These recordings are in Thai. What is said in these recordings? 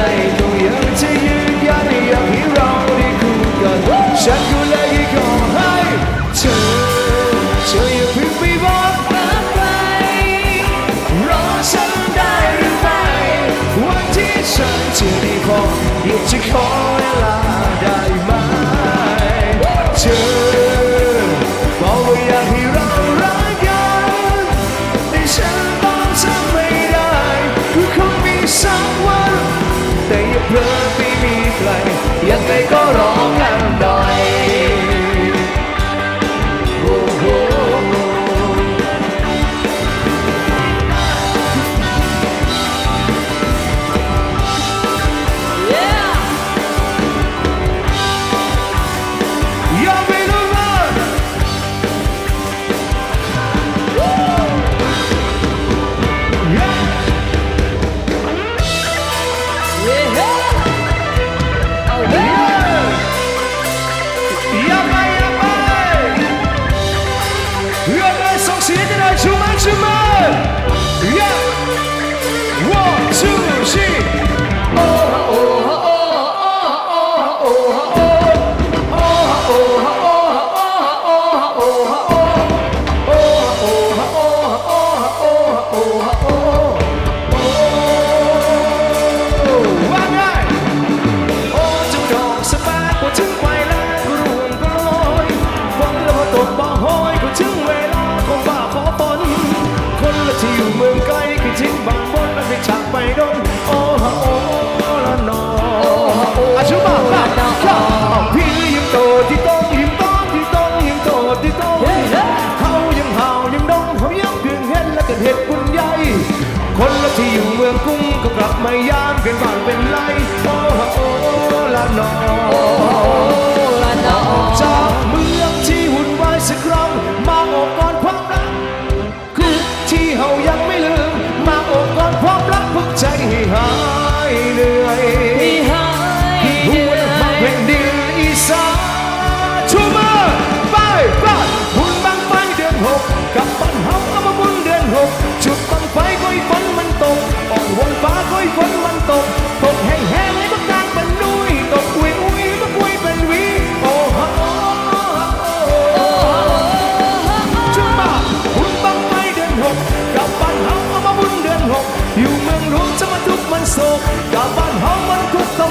day to you. corro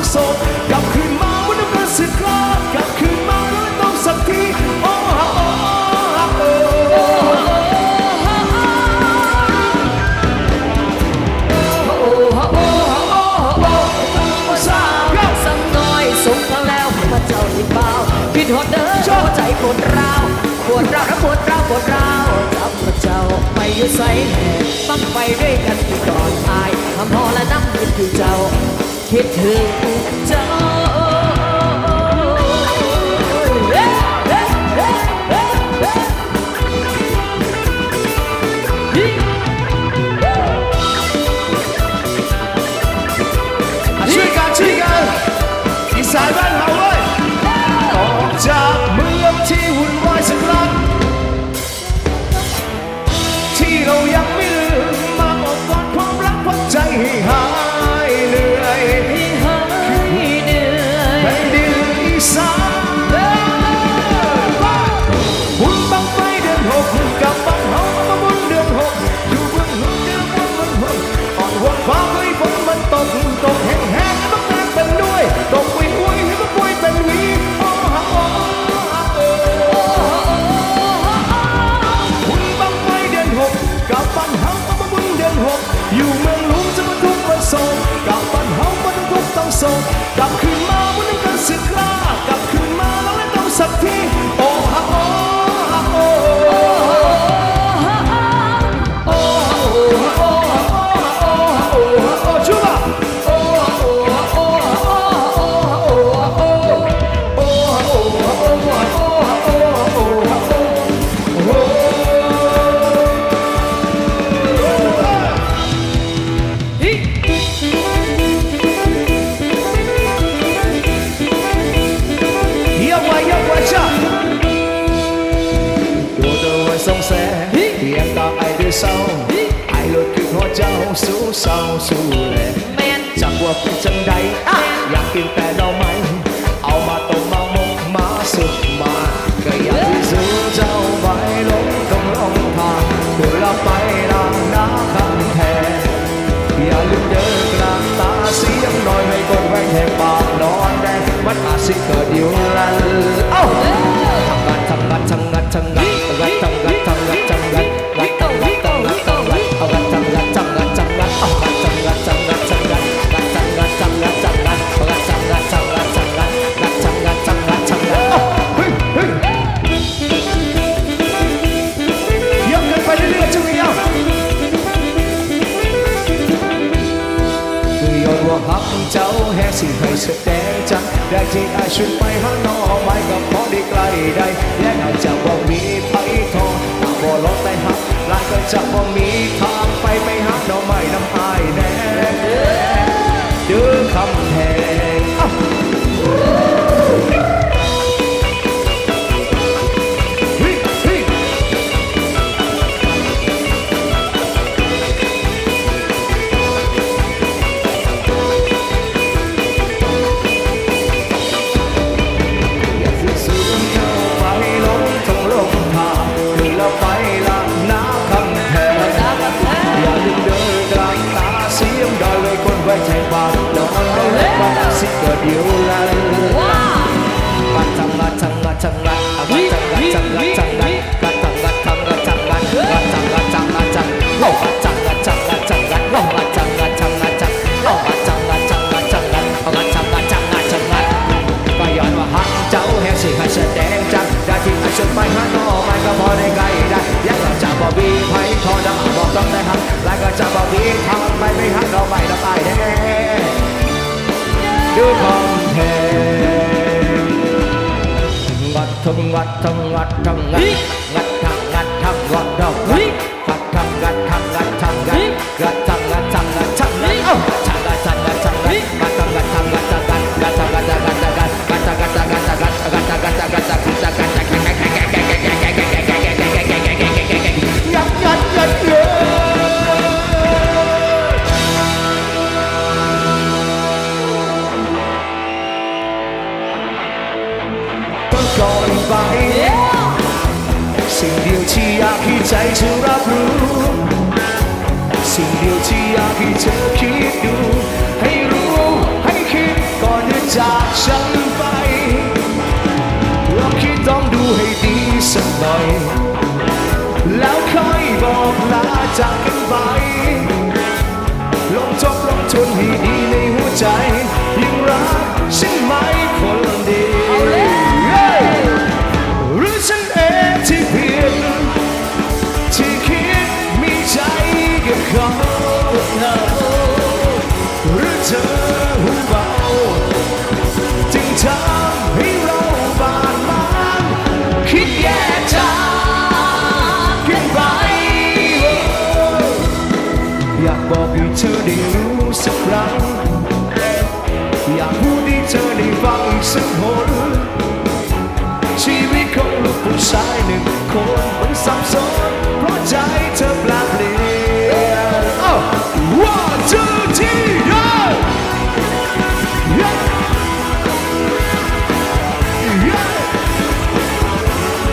So. สู้เศร้าสู้แล แมน จากว่าเป็นจังใดอยากกินแต่ดอกไม้เอามาต้มมาหมกมาสุกมาก็อยากที่สู้เจ้าไปลงตรงลงทางเพื่อเราไปลางน้ำคำแทนอย่าลืมเดินกลางตาเสียงหน่อยให้คนแหวงแหกปากนอนแดงมันอาจสิเกิดอยู่ลันเอ้าทำงานทำงานทำงานทำงาน สิให้แสดงจังได้ที่อาชุดไปหาหนอไม้กับพอได้ไกลได้และอาจจะบ่มีไปทองตาบ่ลดแต่หักลายก็จะบ่มีทางไปไปหาหนอไม้น้ำอายแน่เดือคำแพ จังละจังละจังลกจังละจังละจังรักจังละจังละจังลกจังละจังละจังลกจังละจังละจังลกจังละจังละจังรักจังละจังละจังลกจังละจังละจังรักจังละจักโละจังลกจังละจังละจังรักจังละจังละจังลกจังละจังละจังรักจังละจังละจังลกจังละจังละจังรักจังละจักก็ย้อนว่าจังละจังละจังสิให้แสดงจังได้ที่ให้จังละจังละจังมันก็จังละจังลได้ยังลเราจะบ่มีไผ่ทอดำบอก็จังได้ฮักแล้วก็จะก็จังละจังละจักเราไปเราตายแน่ดูคอมเพล ทั้งวัดทั้งวัดทั้งงัดงัดทั้งงัดทั้งวัดทั้งงัดงัดทั้งงัดทั้ง จเธอรับรู้ สิ่งเดียวที่อยากให้เธอคิดดู ให้รู้ให้คิดก่อนจะจากฉันไปเราคิดต้องดูให้ดีสักหน่อย แล้วค่อยบอกลาจากกันไป ลองจบลองทนให้ดีในหัวใจ ผู้ชายหนึ่งคนมันสับสนเพราะใจเธอแปลเปลี่ยนอ้าว one two three yeah yeah yeah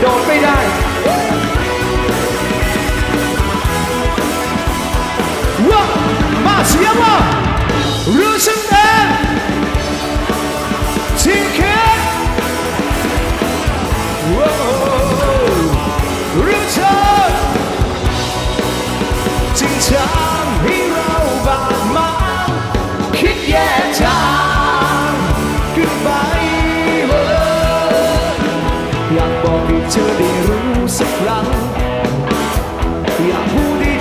โดดไม่ได้ว่ามาเสียงว่า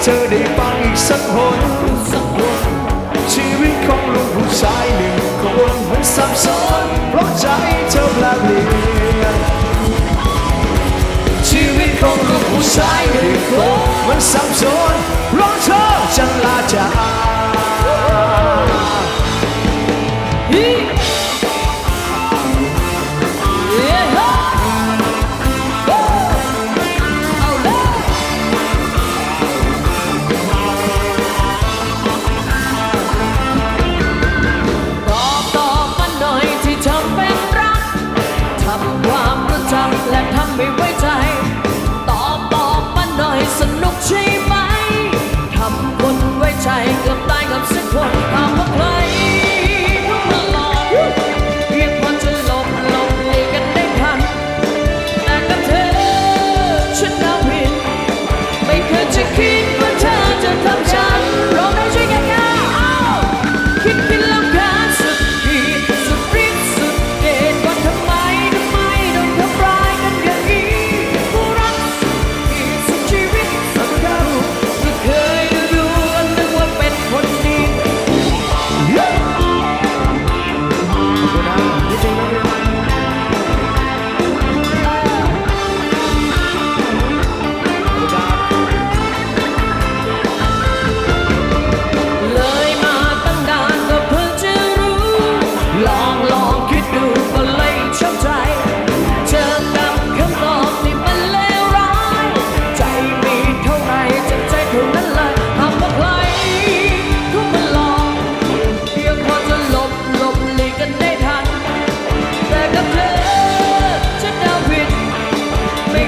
เธอได้ฟังอีกสักคนชีวิตของลูกผู้ชายหนึ่งคนมันสับสนเพราะใจเธอแปลเปลี่ยนชีวิตของลูกผู้ชายหนึ่งคนมันสับสนเพราะเธอจะลาจาก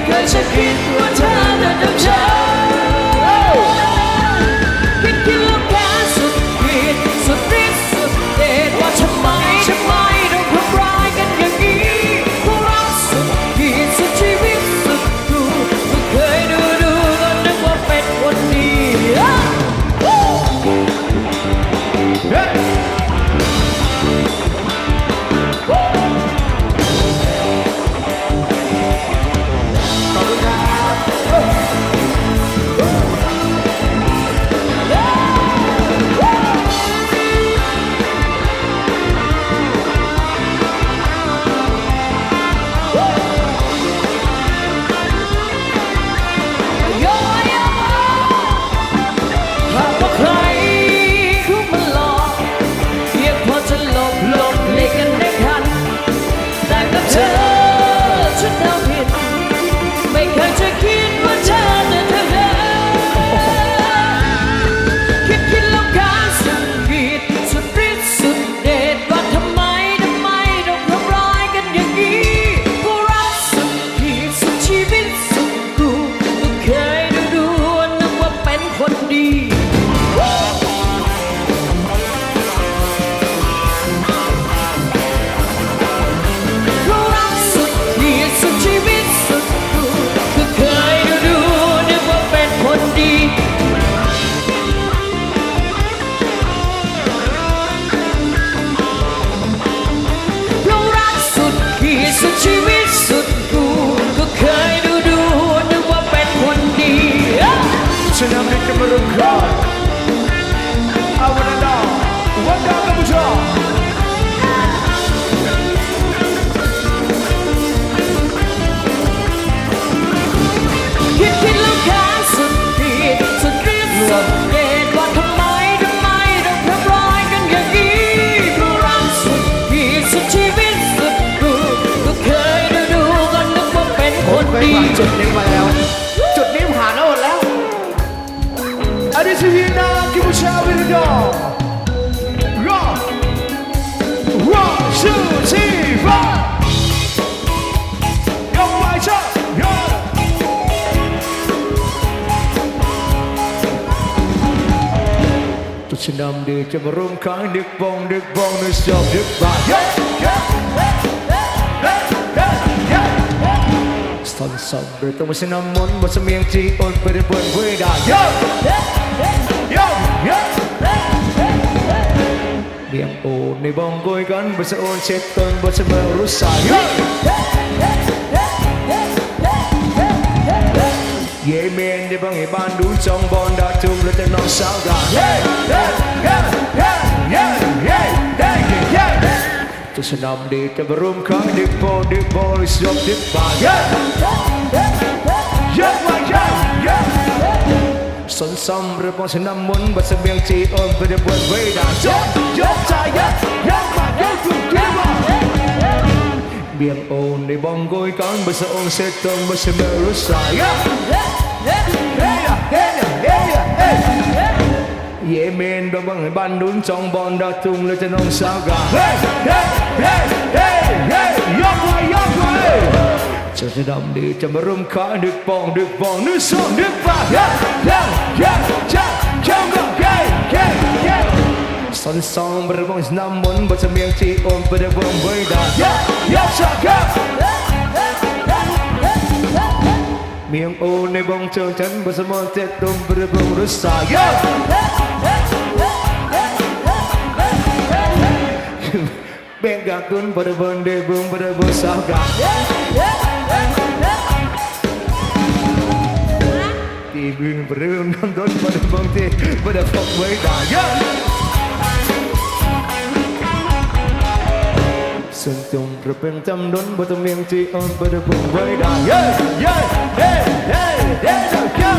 เคยจะคิดว่าเธอนั้นทำฉัน ឆ្នាំឌឺចាប់រុំខាងដឹកបងដឹកបងនៅស្រុកដឹកបាទយេយេសំសំបើទៅឆ្នាំមុនមកសមៀងជីអូនបរិបទវេដាយេយេយេលៀមអូននៃបងគួយកាន់បើអូនចិត្តតើបើសមរុសាយេ 예매인데 방에 반둘 정번 다툼 그때 넌 싸우다 또 사람 뒤에 부름 강 뒷보 뒷보 수업 뒷바 Son som rơ bong sen nam mun ba sang biang chi on ba de buen wei da yo yo cha ya ya ma yo tu ke wa biang on de bong goi kang ba sa on se tong ba se me ru sa ya yeah. người ban đún trong bọn đã tung lên trên ông sao gà hey, hey, hey, hey, hey, yo quay, yo quay. Cho cho đồng đi, cho mà rung khóa được bọn, được bọn, nước sông, nước vàng Yeah, yeah, yeah, yeah, trong gà, yeah, yeah, yeah សនសំរបងឆ្នាំមុនបើចាំមានទីអូនប្រវងវៃដាយ៉ាយ៉ាចាកាមានអូននៃបងជើងចិនបើសមនទេតុំប្រវងរសាយ៉ា Venga con barbón de boom, barbón salga. Thì bình barbón non đốt barbón thì barbón mới đà. Sơn tùng barbón tâm đốn barbón miệng thì on barbón mới đà. Yeah, yeah, yeah, yeah, yeah, yeah.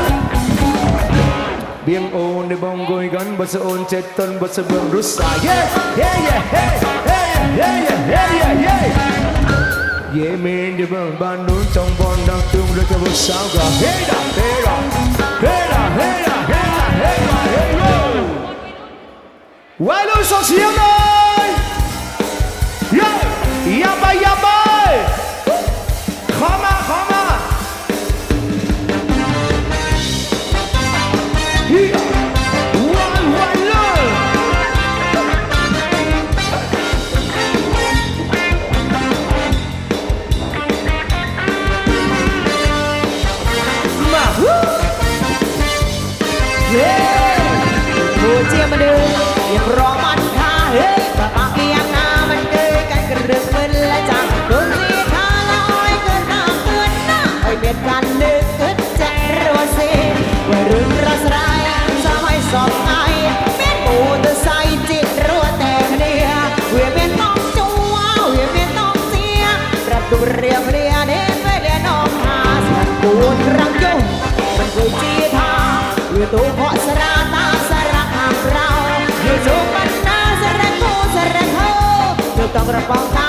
Biếng ôn để bong gối gắn, bắt sợ ôn chết tân, bắt sợ bơm rút xa. Yeah, yeah, yeah, hey. mình đi bằng bàn đun trong vòng đang tương đối theo bước sao gà hey da hey da hey da hey da hey da hey da hey da Why don't you see me? จีทาอยู่ตัวเพราะสระตาสระหางเราอยู่สูงมันนาสระกูสระโทออยู่ต้องกระป๋องตา